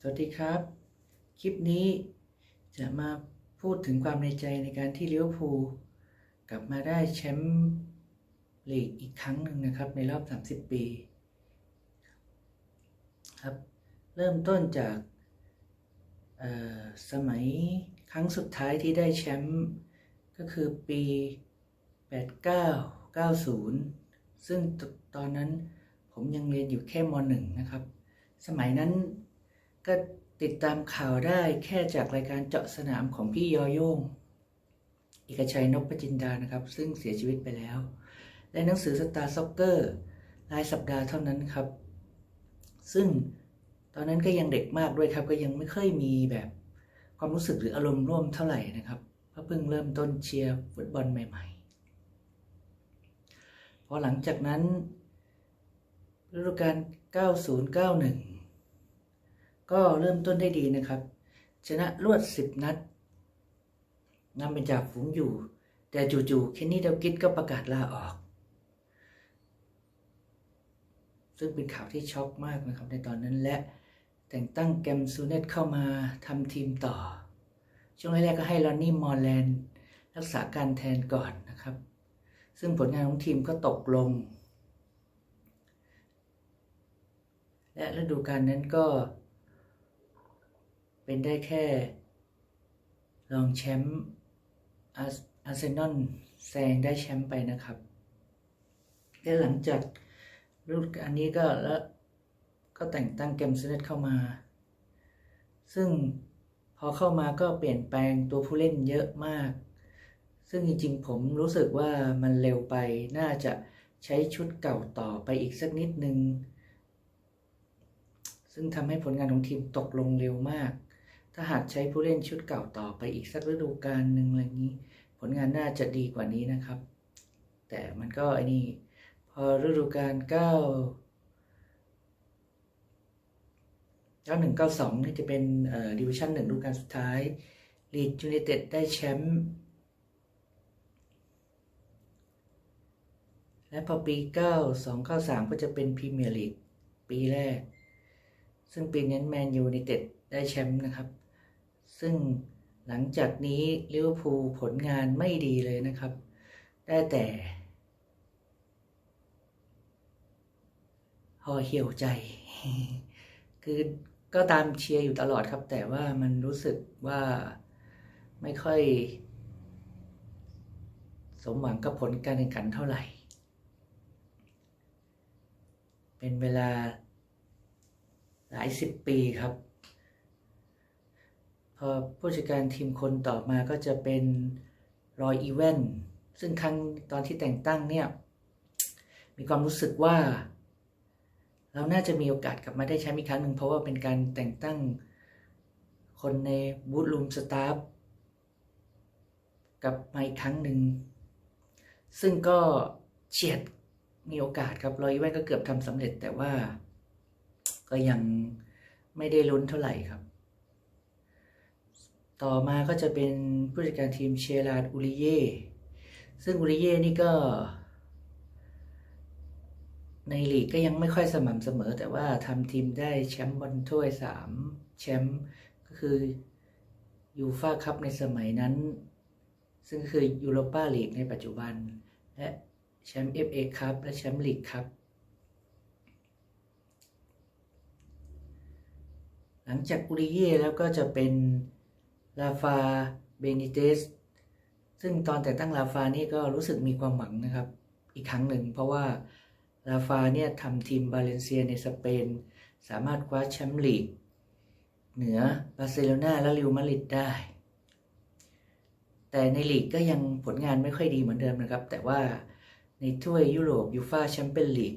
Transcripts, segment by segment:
สวัสดีครับ คลิปนี้จะมาพูดถึงความในใจในการที่เลิเวอร์พูกลับมาได้แชมป์ลีกอีกครั้งหนึ่งนะครับ ในรอบ 30 ปี ครับ เริ่มต้นจากสมัยครั้งสุดท้ายที่ได้แชมป์ก็คือปี 89 90 ซึ่งตตอนนั้นผมยังเรียนอยู่แค่ม .1 นะครับ สมัยนั้น ก็ติดตามข่าวได้แค่จากรายการเจาะสนามของพี่ยอโยงเอกชัยนพจินดานะครับ ซึ่งเสียชีวิตไปแล้ว และหนังสือสตาร์ซ็อกเกอร์รายสัปดาห์เท่านั้นครับ ซึ่งตอนนั้นก็ยังเด็กมากด้วยครับ ก็ยังไม่เคยมีแบบความรู้สึกหรืออารมณ์ร่วมเท่าไหร่นะครับเพราะเพิ่งเริ่มต้นเชียร์ฟุตบอลใหม่ ๆ พอหลังจากนั้นฤดูกาล90-91 ก็เริ่มต้นได้ดีนะครับ ชนะรวด10นัดนำเป็นจากฝูงอยู่ แต่จู่ๆเคนนี่เดลกิดก็ประกาศลาออก ซึ่งเป็นข่าวที่ช็อกมากนะครับในตอนนั้นและแต่งตั้งแกมซูเนตเข้ามาทำทีมต่อ ช่วงแรกๆก็ให้ลอนนี่มอร์แลนด์รักษาการแทนก่อนนะครับ ซึ่งผลงานของทีมก็ตกลง และฤดูกาลนั้นก็ เป็นได้แค่ รองแชมป์อาร์เซนอลแซงได้แชมป์ไปนะครับและหลังจากฤดูกาลนี้ก็แล้วก็แต่งตั้งเกมสเนตเข้ามา ซึ่งพอเข้ามาก็เปลี่ยนแปลงตัวผู้เล่นเยอะมาก ซึ่งจริงๆ ผมรู้สึกว่ามันเร็วไปน่าจะใช้ชุดเก่าต่อไปอีกสักนิดนึง ซึ่งทำให้ผลงานของทีมตกลงเร็วมาก ถ้าหากใช้ผู้เล่นชุดเก่าต่อไปอีกสักฤดูกาลหนึ่งอะไรอย่างนี้ ผลงานน่าจะดีกว่านี้นะครับ แต่มันก็ไอ้นี่ พอฤดูกาล9 91 92นี่จะเป็นเดิวิชั่นหนึ่งฤดูกาลสุดท้ายลีดยูไนเต็ดได้แชมป์และพอปี 92 93 ก็จะเป็นพรีเมียร์ลีกปีแรก ซึ่งปีนั้นแมนยูไนเต็ดได้แชมป์นะครับ ซึ่งหลังจากนี้ลิเวอร์พูลผลงานไม่ดีเลยนะครับ ได้แต่ห่อเหี่ยวใจ คือก็ตามเชียร์อยู่ตลอดครับ แต่ว่ามันรู้สึกว่าไม่ค่อย สมหวังกับผลการแข่งขันเท่าไหร่ เป็นเวลาหลายสิบปีครับ พอผู้จัดการทีมคนต่อมาก็จะเป็นรอยอีเวนซึ่งครั้งตอนที่แต่งตั้งเนี่ย มีความรู้สึกว่า เราน่าจะมีโอกาสกลับมาได้แชมป์อีกครั้งหนึ่งเพราะว่าเป็นการแต่งตั้งคนในบูธลูมสตาฟกลับมาอีกครั้งหนึ่ง ซึ่งก็เฉียดมีโอกาสครับรอยอีเวนก็เกือบทำสำเร็จแต่ว่าก็ยังไม่ได้ลุ้นเท่าไหร่ครับ ต่อมาก็จะเป็นผู้จัดการทีมเชลาร์ดอุริเย่ซึ่งอุริเย่นี่ก็ ในลีกก็ยังไม่ค่อยสม่ำเสมอ แต่ว่าทำทีมได้แชมป์บอลถ้วยสามแชมป์ก็คือยูฟาคัพในสมัยนั้น ซึ่งคือยูโรปาลีกในปัจจุบัน และแชมป์เอฟเอคัพและแชมป์ลีกครับหลังจากอุริเย่แล้วก็จะเป็น ลาฟาเบนิเตสซึ่งตอนแต่งตั้งลาฟานี่ก็รู้สึกมีความหวังนะครับ อีกครั้งหนึ่ง เพราะว่าลาฟาเนี่ยทำทีมบาเลนเซียในสเปน สามารถคว้าแชมป์ลีก เหนือบาร์เซโลนาและริวมาริดได้ แต่ในลีกก็ยังผลงานไม่ค่อยดีเหมือนเดิมนะครับ แต่ว่าในถ้วยยุโรปยูฟาแชมเปี้ยนลีก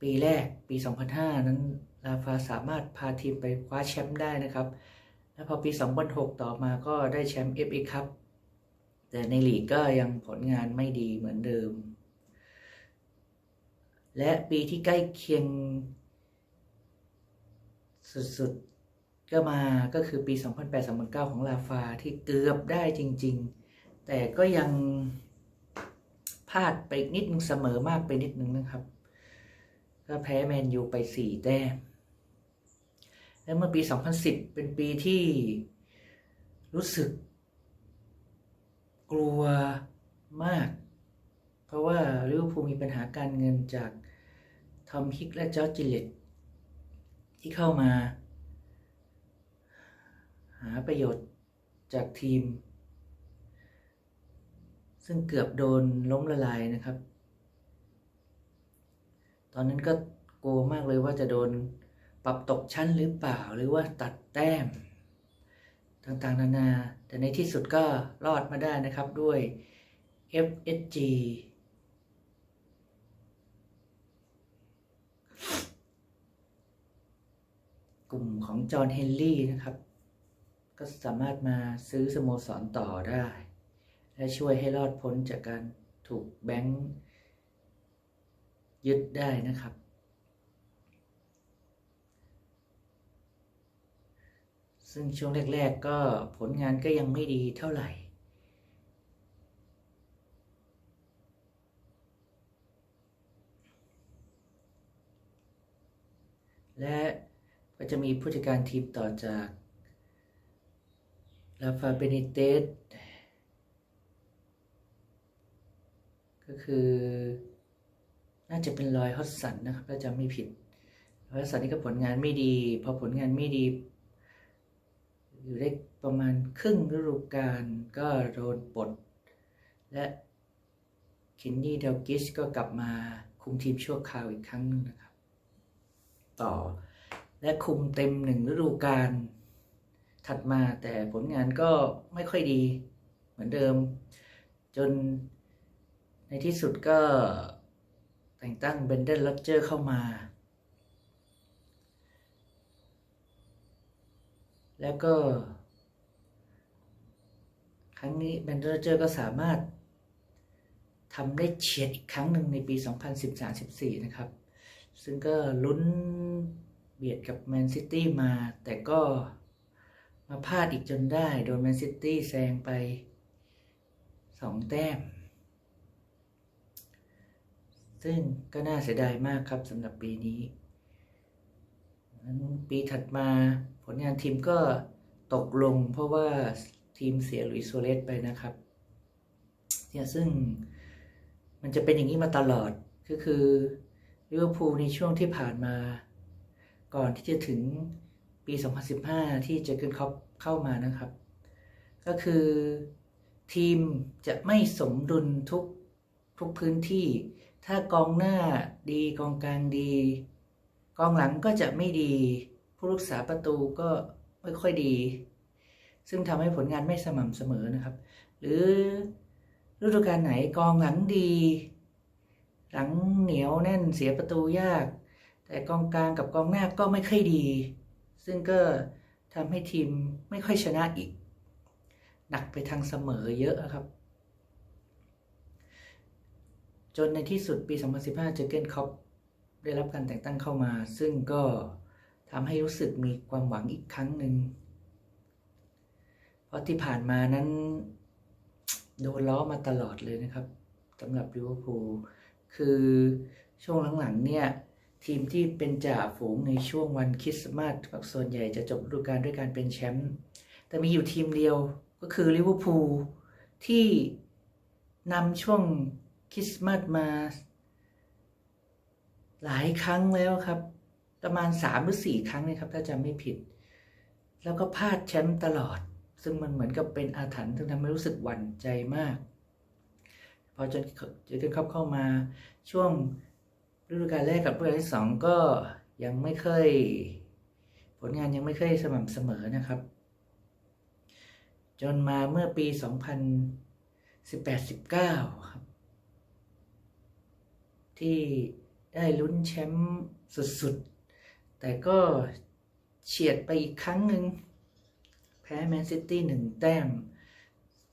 ปีแรกปี 2005 นั้นลาฟาสามารถพาทีมไปคว้าแชมป์ได้นะครับ และพอปี 2006 ต่อมาก็ได้แชมป์ FA คัพแต่ในลีกก็ยังผลงานไม่ดีเหมือนเดิม และปีที่ใกล้เคียงสุดๆ ก็มาก็คือปี 2008-2009 ของลาฟาที่เกือบได้จริง ๆ แต่ก็ยังพลาดไปนิดนึงเสมอมากไปนิดนึงนะครับ ก็แพ้แมนยูไป 4 แต้ม และเมื่อปี 2010 เป็นปีที่รู้สึกกลัวมาก เพราะว่าลิเวอร์พูลมีปัญหาการเงินจากทอมฮิกและจอร์จจิเลตที่เข้ามา หาประโยชน์จากทีม ซึ่งเกือบโดนล้มละลายนะครับ ตอนนั้นก็กลัวมากเลยว่าจะโดน ปรับตกชั้นหรือเปล่าหรือว่าตัดแต้ม ต่างๆ นานา แต่ในที่สุดก็รอดมาได้นะครับด้วย FSG กลุ่มของจอห์นเฮนรี่นะครับ ก็สามารถมาซื้อสโมสรต่อได้ และช่วยให้รอดพ้นจากการถูกแบงค์ยึดได้นะครับ ซึ่งช่วงแรก ๆ ก็ผลงานก็ยังไม่ดีเท่าไหร่ และก็จะมีผู้จัดการทีมต่อจากลาฟาเบนิเตสก็คือน่าจะเป็นลอยฮอตสันนะครับถ้าจำไม่ผิดลอยฮอตสันนี่ก็ผลงานไม่ดี พอผลงานไม่ดี อยู่ได้ประมาณครึ่งฤดูกาลก็โดนปลดและคินนี่เดลกิสก็กลับมาคุมทีมชั่วคราวอีกครั้งหนึงนะครับ ต่อและคุมเต็มหนึ่งฤดูกาลถัดมาแต่ผลงานก็ไม่ค่อยดีเหมือนเดิม จนในที่สุดก็แต่งตั้งเบนเดนลอเจอร์เข้ามา แล้วก็ ครั้งนี้เบนเดนลอเจอร์ก็สามารถทำได้เฉียดอีกครั้งหนึ่งในปี 2013-14 นะครับ ซึ่งก็ลุ้นเบียดกับแมนซิตี้มา แต่ก็มาพลาดอีกจนได้ โดนแมนซิตี้แซงไปสองแต้ม ซึ่งก็น่าเสียดายมากครับสำหรับปีนี้ ปีถัดมา ลงานทีมก็ตกลงเพราะว่าทีมเสียลุยโซเลสไปนะครับเนี่ยซึ่งมันจะเป็นอย่างนี้มาตลอดก็คือลิเวอร์พูลในช่วงที่ผ่านมา ก่อนที่จะถึงปี 2015 ที่เจอเกินครอปเข้ามานะครับ ก็คือทีมจะไม่สมดุลทุกทุกพื้นที่ ถ้ากองหน้าดีกองกลางดี กองหลังก็จะไม่ดี ผู้รักษาประตูก็ไม่ค่อยดี ซึ่งทำให้ผลงานไม่สม่ำเสมอนะครับ หรือฤดูกาลไหนกองหลังดี หลังเหนียวแน่นเสียประตูยาก แต่กองกลางกับกองหน้าก็ไม่ค่อยดี ซึ่งก็ทำให้ทีมไม่ค่อยชนะอีก หนักไปทางเสมอเยอะครับ จนในที่สุดปี 2015 เจอเกนคอปได้รับการแต่งตั้งเข้ามา ซึ่งก็ ทำให้รู้สึกมีความหวังอีกครั้งหนึ่ง เพราะที่ผ่านมานั้น โดนล้อมาตลอดเลยนะครับสำหรับลิเวอร์พูลคือช่วงหลังๆเนี่ย ทีมที่เป็นจ่าฝูงในช่วงวันคริสต์มาสส่วนใหญ่จะจบฤดูกาลด้วยการเป็นแชมป์แต่มีอยู่ทีมเดียวก็คือลิเวอร์พูลที่นำช่วงคริสต์มาสมาหลายครั้งแล้วครับ ประมาณสามหรือสี่ครั้งเลยครับ ถ้าจำไม่ผิด แล้วก็พลาดแชมป์ตลอด ซึ่งมันเหมือนกับเป็นอาถรรพ์ที่ทำให้รู้สึกหวั่นใจมาก พอจนเจอกันครับเข้ามาช่วงฤดูกาลแรกกับฤดูกาลที่สองก็ยังไม่เคย ผลงานยังไม่เคยสม่ำเสมอนะครับ จนมาเมื่อปี 2018-19 ครับ ที่ได้ลุ้นแชมป์สุด แต่ก็เฉียดไปอีกครั้งหนึ่งแพ้แมนซิตี้หนึ่งแต้ม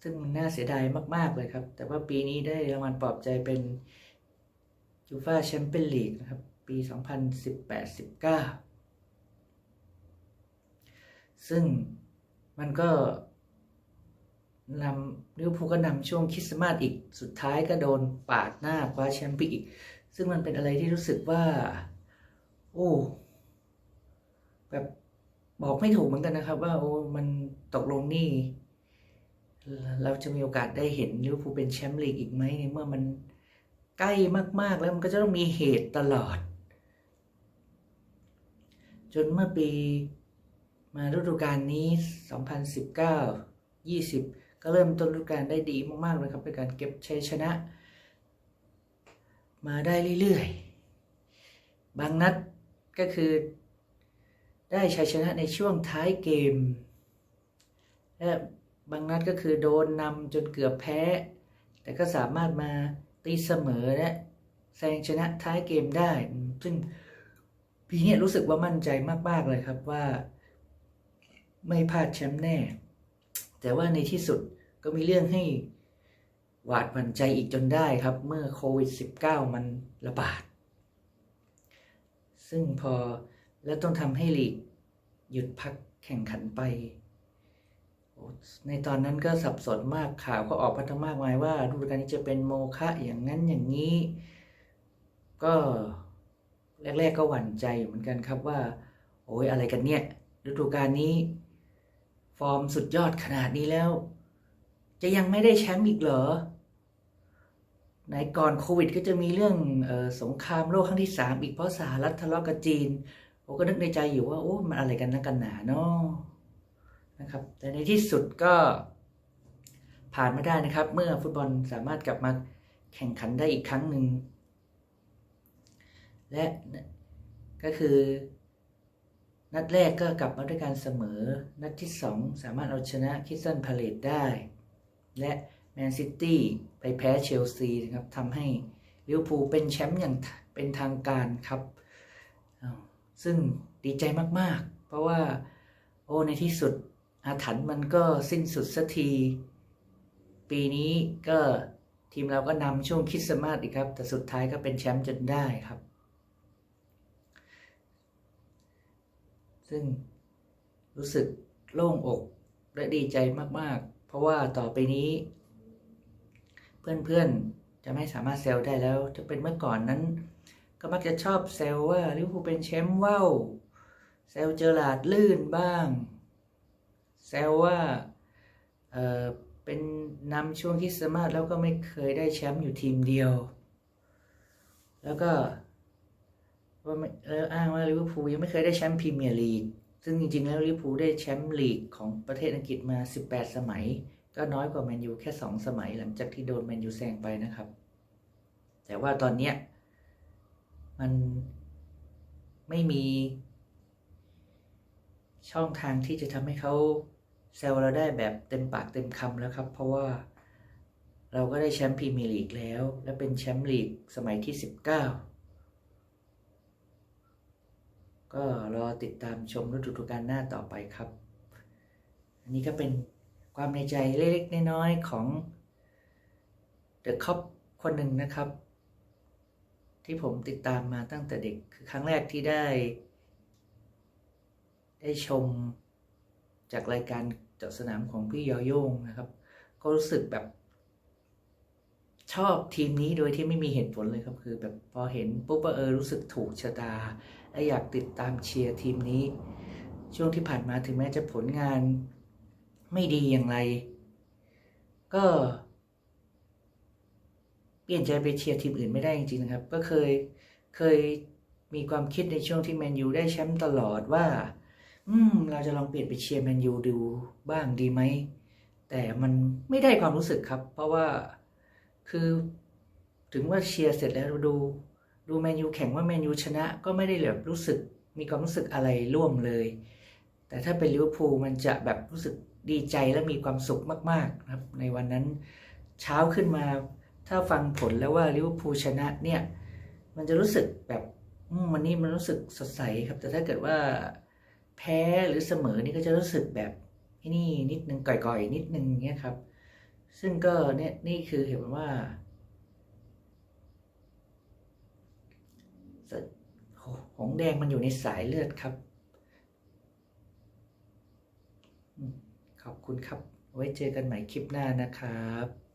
ซึ่งมันน่าเสียดายมากๆเลยครับ แต่ว่าปีนี้ได้รางวัลปลอบใจเป็นยูฟาแชมเปี้ยนลีกนะครับ ปี 2018-19 ซึ่งมันก็นำลิเวอร์พูลก็นำช่วงคริสต์มาสอีกสุดท้ายก็โดนปาดหน้าคว้าแชมป์ไปอีก ซึ่งมันเป็นอะไรที่รู้สึกว่า โอ้ แบบบอกไม่ถูกเหมือนกันนะครับ ว่าโอ้มันตกลงนี่ เราจะมีโอกาสได้เห็นลิเวอร์พูลเป็นแชมป์ลีกอีกไหมในเมื่อมันใกล้มาก ๆ แล้วมันก็จะต้องมีเหตุตลอด จนเมื่อปีมาฤดูกาลนี้ 2019 20 ก็เริ่มต้นฤดูกาลได้ดีมากๆเลยครับในการเก็บชัยชนะ มาได้เรื่อย ๆ บางนัดก็คือ ได้ชัยชนะในช่วงท้ายเกม และบางนัดก็คือโดนนำจนเกือบแพ้ แต่ก็สามารถมาตีเสมอและแซงชนะท้ายเกมได้ ซึ่งปีนี้รู้สึกว่ามั่นใจมาก ๆ เลยครับว่า ไม่พลาดแชมป์แน่ แต่ว่าในที่สุดก็มีเรื่องให้หวาดหวั่นใจอีกจนได้ครับ เมื่อโควิด -19 มันระบาด ซึ่งพอ แล้วต้องทำให้ลีกหยุดพักแข่งขันไป ในตอนนั้นก็สับสนมากข่าวก็ออกมาทั้งมากมายว่าฤดูกาลนี้จะเป็นโมฆะอย่างนั้นอย่างนี้ ก็แรก ๆ ก็หวั่นใจเหมือนกันครับว่า โอ้ยอะไรกันเนี่ยฤดูกาลนี้ ฟอร์มสุดยอดขนาดนี้แล้ว จะยังไม่ได้แชมป์อีกเหรอในก่อนโควิดก็จะมีเรื่องออสงครามโลกครั้งที่สามอีกเพราะสหรัฐทะเลาะกับจีน ผมก็นึกในใจอยู่ว่าโอ้มันอะไรกันนักกันหนาเนาะนะครับ แต่ในที่สุดก็ผ่านมาได้นะครับ เมื่อฟุตบอลสามารถกลับมาแข่งขันได้อีกครั้งหนึ่ง และก็คือ นัดแรกก็กลับมาด้วยการเสมอ นัดที่ 2 สามารถเอาชนะคิสตันพาเลตได้ และแมนซิตี้ไปแพ้เชลซีนะครับทำให้ลิเวอร์พูลเป็นแชมป์อย่างเป็นทางการครับ ซึ่งดีใจมากๆ เพราะว่าโอ้ในที่สุดอาถรรพ์มันก็สิ้นสุดสักที ปีนี้ก็ทีมเราก็นำช่วงคริสต์มาสอีกครับ แต่สุดท้ายก็เป็นแชมป์จนได้ครับ ซึ่งรู้สึกโล่งอกและดีใจมากๆ เพราะว่าต่อไปนี้ เพื่อนๆจะไม่สามารถเซลได้แล้วจะเป็นเมื่อก่อนนั้น ก็มักจะชอบเซลว่าลิเวอร์พูลเป็นแชมป์ว่าวเซลเจอร์ลาดลื่นบ้าง แซวว่าเออเป็นนำช่วงคริสต์มาสแล้วก็ไม่เคยได้แชมป์อยู่ทีมเดียว แล้วก็ว่าแล้วอ้างว่าลิเวอร์พูลยังไม่เคยได้แชมป์พรีเมียร์ลีกซึ่งจริงๆ แล้วลิเวอร์พูลได้แชมป์ลีกของประเทศอังกฤษมา 18 สมัย ก็น้อยกว่าแมนยูแค่ 2 สมัยหลังจากที่โดนแมนยูแซงไปนะครับ แต่ว่าตอนเนี้ย มันไม่มี ช่องทางที่จะทำให้เขาแซวเราได้แบบเต็มปากเต็มคำแล้วครับ เพราะว่าเราก็ได้แชมป์พรีเมียร์ลีกแล้ว และเป็นแชมป์ลีกสมัยที่ 19 ก็รอติดตามชมฤดูกาลหน้าต่อไปครับ อันนี้ก็เป็นความในใจเล็กๆน้อยๆของเดอะคอปคนหนึ่งนะครับ ที่ผมติดตามมาตั้งแต่เด็กคือครั้งแรกที่ได้ ได้ชมจากรายการเจาะสนามของพี่ยอโยงนะครับ ก็รู้สึกแบบ ชอบทีมนี้โดยที่ไม่มีเหตุผลเลยครับ คือแบบพอเห็นปุ๊บเออรู้สึกถูกชะตาและอยากติดตามเชียร์ทีมนี้ ช่วงที่ผ่านมาถึงแม้จะผลงานไม่ดีอย่างไร ก็ เปลี่ยนใจไปเชียร์ทีมอื่นไม่ได้จริงๆนะครับ ก็เคยเคยมีความคิดในช่วงที่แมนยูได้แชมป์ตลอดว่า อืม เราจะลองเปลี่ยนไปเชียร์แมนยูดูบ้างดีไหม แต่มันไม่ได้ความรู้สึกครับ เพราะว่าคือถึงว่าเชียร์เสร็จแล้วดู ดูแมนยูแข่งว่าแมนยูชนะ ก็ไม่ได้แบบรู้สึก มีความรู้สึกอะไรร่วมเลย แต่ถ้าเป็นลิเวอร์พูลมันจะแบบรู้สึกดีใจและมีความสุขมากๆครับ ในวันนั้นเช้าขึ้นมา ถ้าฟังผลแล้วว่าลิเวอร์พูลชนะเนี่ยมันจะรู้สึกแบบวันนี้มันรู้สึกสดใสครับ แต่ถ้าเกิดว่าแพ้หรือเสมอนี่ก็จะรู้สึกแบบนี่นิดนึงก่อยๆ นิดนึงเงี้ยครับ ซึ่งก็เนี่ยนี่คือเห็นว่าหงแดงมันอยู่ในสายเลือดครับ ขอบคุณครับ ไว้เจอกันใหม่คลิปหน้านะครับ